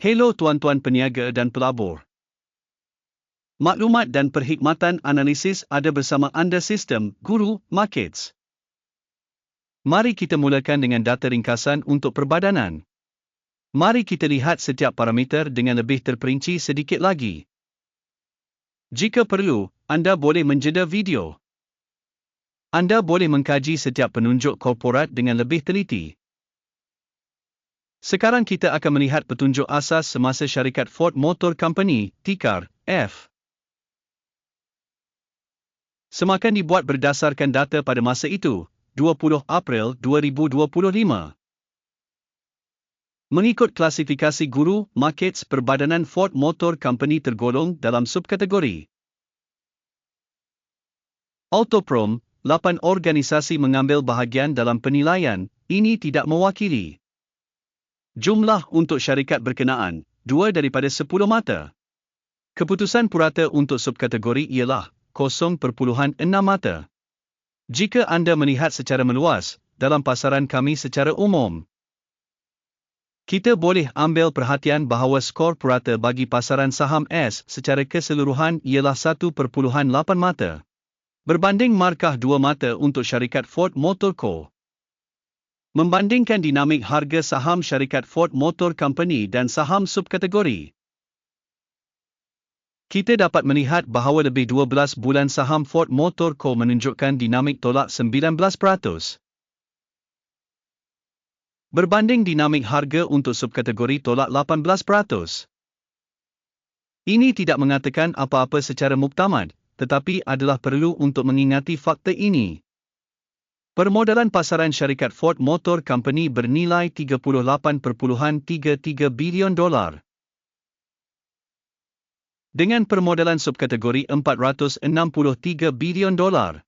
Hello tuan-tuan peniaga dan pelabur. Maklumat dan perkhidmatan analisis ada bersama anda sistem Guru Markets. Mari kita mulakan dengan data ringkasan untuk perbadanan. Mari kita lihat setiap parameter dengan lebih terperinci sedikit lagi. Jika perlu, anda boleh menjeda video. Anda boleh mengkaji setiap penunjuk korporat dengan lebih teliti. Sekarang kita akan melihat petunjuk asas semasa syarikat Ford Motor Company, TICAR, F. Semakan dibuat berdasarkan data pada masa itu, 20 April 2025. Mengikut klasifikasi guru, markets perbadanan Ford Motor Company tergolong dalam subkategori. Autoprom, 8 organisasi mengambil bahagian dalam penilaian, ini tidak mewakili. Jumlah untuk syarikat berkenaan, 2 daripada 10 mata. Keputusan purata untuk subkategori ialah 0.6 mata. Jika anda melihat secara meluas, dalam pasaran kami secara umum, kita boleh ambil perhatian bahawa skor purata bagi pasaran saham S secara keseluruhan ialah 1.8 mata. Berbanding markah 2 mata untuk syarikat Ford Motor Co. Membandingkan dinamik harga saham syarikat Ford Motor Company dan saham subkategori. Kita dapat melihat bahawa lebih 12 bulan saham Ford Motor Co menunjukkan dinamik tolak 19%. Berbanding dinamik harga untuk subkategori tolak 18%. Ini tidak mengatakan apa-apa secara muktamad, tetapi adalah perlu untuk mengingati fakta ini. Permodalan pasaran syarikat Ford Motor Company bernilai 38.33 bilion dolar. Dengan permodalan subkategori 463 bilion dolar.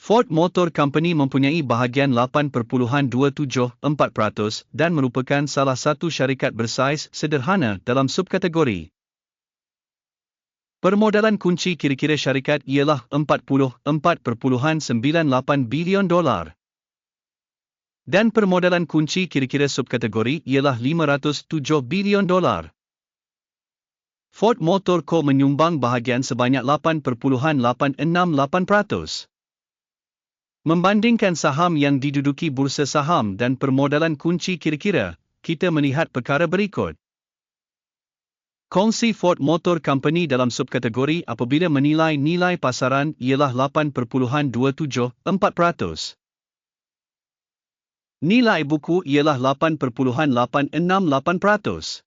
Ford Motor Company mempunyai bahagian 8.274% dan merupakan salah satu syarikat bersaiz sederhana dalam subkategori. Permodalan kunci kira-kira syarikat ialah 44.98 bilion dolar. Dan permodalan kunci kira-kira subkategori ialah 507 bilion dolar. Ford Motor Co menyumbang bahagian sebanyak 8.868%. Membandingkan saham yang diduduki bursa saham dan permodalan kunci kira-kira, kita melihat perkara berikut. Kongsi Ford Motor Company dalam subkategori apabila menilai nilai pasaran ialah 8.274%. Nilai buku ialah 8.868%.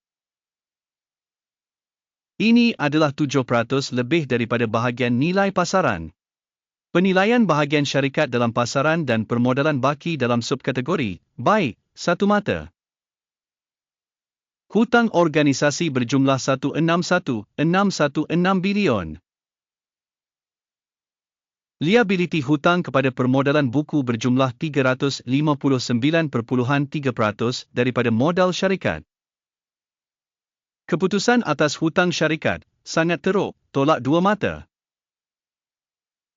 Ini adalah 7% lebih daripada bahagian nilai pasaran. Penilaian bahagian syarikat dalam pasaran dan permodalan baki dalam subkategori, baik, satu mata. Hutang organisasi berjumlah 161.616 bilion. Liability hutang kepada permodalan buku berjumlah 359.3% daripada modal syarikat. Keputusan atas hutang syarikat sangat teruk, tolak dua mata.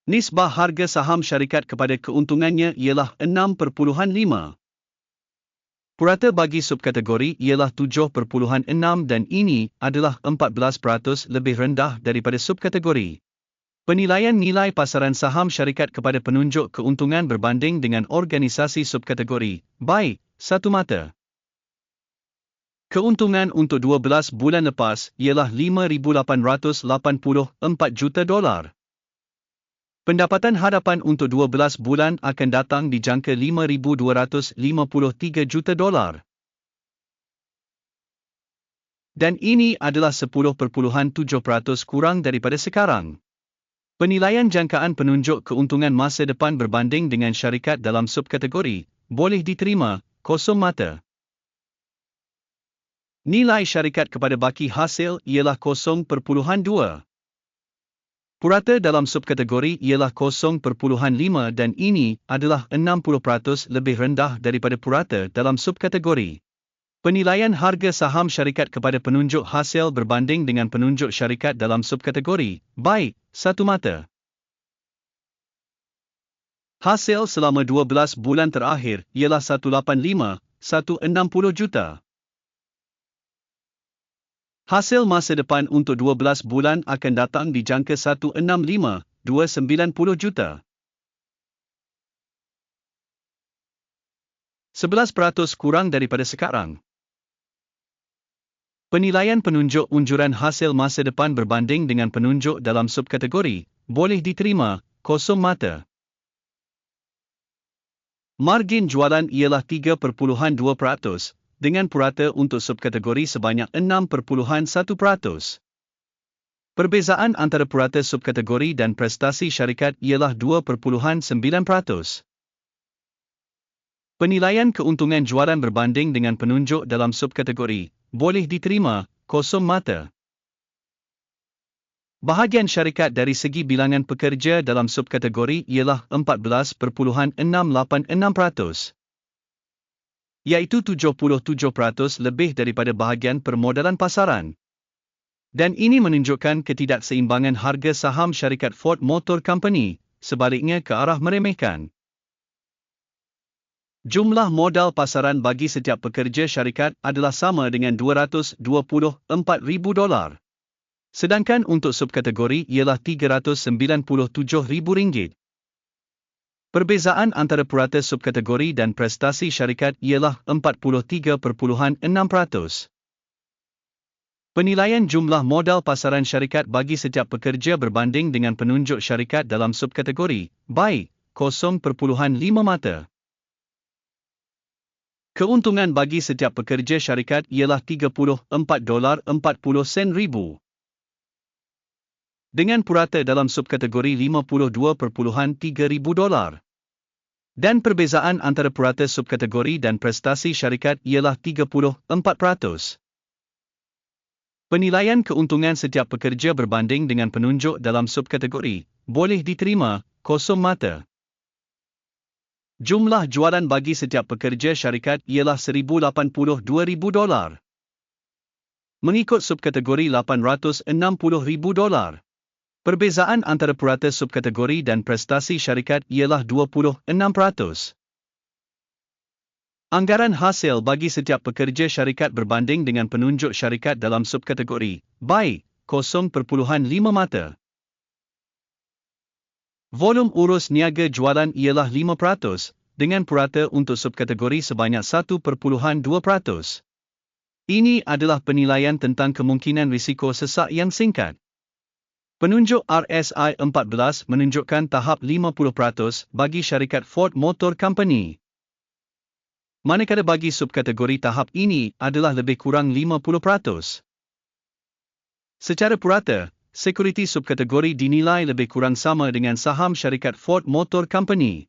Nisbah harga saham syarikat kepada keuntungannya ialah 6.5. Purata bagi subkategori ialah 7.6 dan ini adalah 14% lebih rendah daripada subkategori. Penilaian nilai pasaran saham syarikat kepada penunjuk keuntungan berbanding dengan organisasi subkategori, baik, satu mata. Keuntungan untuk 12 bulan lepas ialah 5,884 juta dolar. Pendapatan hadapan untuk 12 bulan akan datang di jangka 5,253 juta dolar. Dan ini adalah 10.7% kurang daripada sekarang. Penilaian jangkaan penunjuk keuntungan masa depan berbanding dengan syarikat dalam subkategori boleh diterima kosong mata. Nilai syarikat kepada baki hasil ialah 0.2. Purata dalam subkategori ialah 0.5 dan ini adalah 60% lebih rendah daripada purata dalam subkategori. Penilaian harga saham syarikat kepada penunjuk hasil berbanding dengan penunjuk syarikat dalam subkategori, baik, satu mata. Hasil selama 12 bulan terakhir ialah 185, 160 juta. Hasil masa depan untuk 12 bulan akan datang di jangka 165.290 juta. 11% kurang daripada sekarang. Penilaian penunjuk unjuran hasil masa depan berbanding dengan penunjuk dalam subkategori boleh diterima kosong mata. Margin jualan ialah 3.2% dengan purata untuk subkategori sebanyak 6.1%. Perbezaan antara purata subkategori dan prestasi syarikat ialah 2.9%. Penilaian keuntungan jualan berbanding dengan penunjuk dalam subkategori boleh diterima, kosong mata. Bahagian syarikat dari segi bilangan pekerja dalam subkategori ialah 14.686%, iaitu 77% lebih daripada bahagian permodalan pasaran. Dan ini menunjukkan ketidakseimbangan harga saham syarikat Ford Motor Company, sebaliknya ke arah meremehkan. Jumlah modal pasaran bagi setiap pekerja syarikat adalah sama dengan 224,000 dolar. Sedangkan untuk subkategori ialah 397,000 ringgit. Perbezaan antara purata subkategori dan prestasi syarikat ialah 43.6%. Penilaian jumlah modal pasaran syarikat bagi setiap pekerja berbanding dengan penunjuk syarikat dalam subkategori, baik, 0.5 mata. Keuntungan bagi setiap pekerja syarikat ialah 34 dolar 40 sen ribu. Dengan purata dalam subkategori 52.3 ribu dolar. Dan perbezaan antara purata subkategori dan prestasi syarikat ialah 34%. Penilaian keuntungan setiap pekerja berbanding dengan penunjuk dalam subkategori boleh diterima kosong mata. Jumlah jualan bagi setiap pekerja syarikat ialah 1082,000 dolar. Mengikut subkategori 860,000 dolar. Perbezaan antara purata subkategori dan prestasi syarikat ialah 26%. Anggaran hasil bagi setiap pekerja syarikat berbanding dengan penunjuk syarikat dalam subkategori, baik, 0.5 mata. Volum urus niaga jualan ialah 5% dengan purata untuk subkategori sebanyak 1.2%. Ini adalah penilaian tentang kemungkinan risiko sesak yang singkat. Penunjuk RSI 14 menunjukkan tahap 50% bagi syarikat Ford Motor Company. Manakala bagi subkategori tahap ini adalah lebih kurang 50%. Secara purata, sekuriti subkategori dinilai lebih kurang sama dengan saham syarikat Ford Motor Company.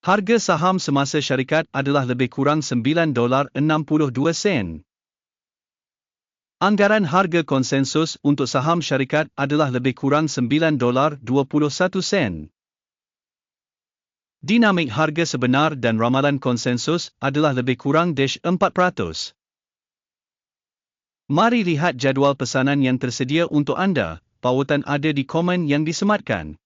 Harga saham semasa syarikat adalah lebih kurang 9 dolar 62 sen. Anggaran harga konsensus untuk saham syarikat adalah lebih kurang 9 dolar 21 sen. Dinamik harga sebenar dan ramalan konsensus adalah lebih kurang dash 4%. Mari lihat jadual pesanan yang tersedia untuk anda, pautan ada di komen yang disematkan.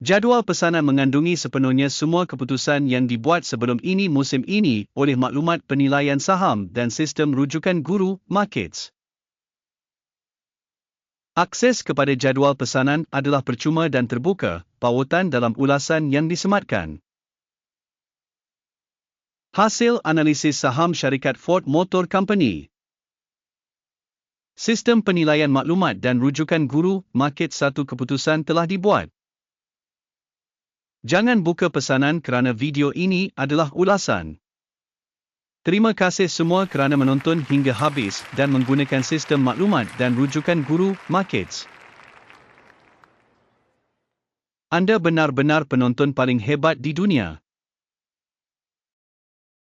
Jadual pesanan mengandungi sepenuhnya semua keputusan yang dibuat sebelum ini musim ini oleh maklumat penilaian saham dan sistem rujukan guru markets. Akses kepada jadual pesanan adalah percuma dan terbuka, pautan dalam ulasan yang disematkan. Hasil analisis saham syarikat Ford Motor Company Sistem penilaian maklumat dan rujukan guru market satu keputusan telah dibuat. Jangan buka pesanan kerana video ini adalah ulasan. Terima kasih semua kerana menonton hingga habis dan menggunakan sistem maklumat dan rujukan guru markets. Anda benar-benar penonton paling hebat di dunia.